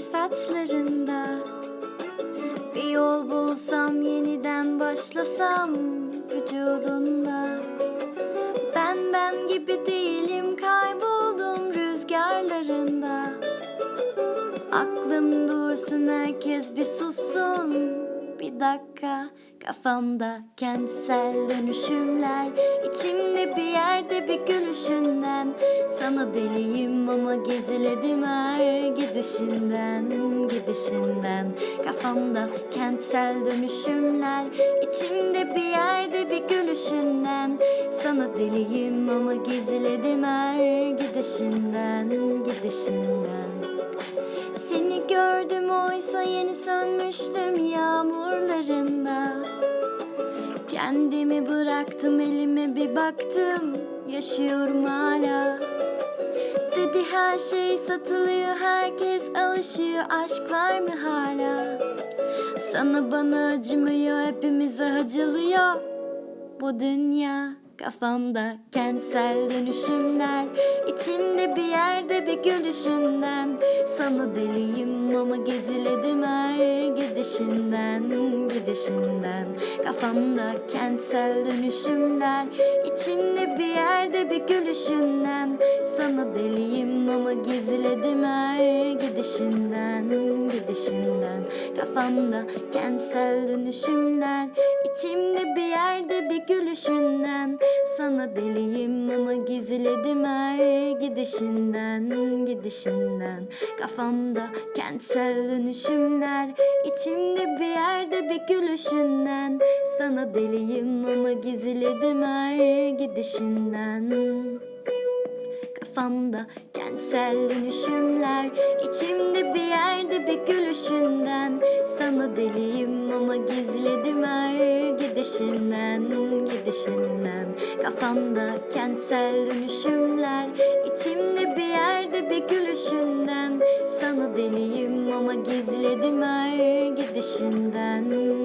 saçlarında. Bir yol bulsam yeniden başlasam vücudunda. Ben ben gibi değilim kayboldum rüzgarlarında. Aklım dursun herkes bir sussun Bir dakika. Kafamda kentsel dönüşümler içimde bir yerde bir gülüşünden. Sana deliyim ama geziledim her gidişinden Gidişinden. Kafamda kentsel dönüşümler içimde bir yerde bir gülüşünden. Sana deliyim ama geziledim her gidişinden Gidişinden oysa yeni sönmüştüm yağmurlarında. Kendimi bıraktım elime bir baktım. Yaşıyorum hala. Dedi her şey satılıyor herkes alışıyor. Aşk var mı hala? Sana bana acımıyor hepimize acılıyor. Bu dünya kafamda kentsel dönüşümler. İçimde bir yerde bir gülüşünden Sana deliyim ama geziledim her gidişinden Gidişinden. Kafamda kentsel dönüşümler içimde bir yerde bir gülüşünden. Sana deliyim ama geziledim her gidişinden Gidişinden. Kafamda kentsel dönüşümler içimde bir yerde bir gülüşünden. Sana deliyim ama gizledim her gidişinden Gidişinden. Kafamda kentsel dönüşümler içimde bir yerde bir gülüşünden. Sana deliyim ama gizledim her gidişinden. Kafamda kentsel dönüşümler içimde bir yerde bir gülüşünden. Sana deliyim ama gizledim her gidişinden Gidişinden. Kafamda kentsel dönüşümler içimde bir yerde bir gülüşünden. Sana deliyim ama gizledim her gidişinden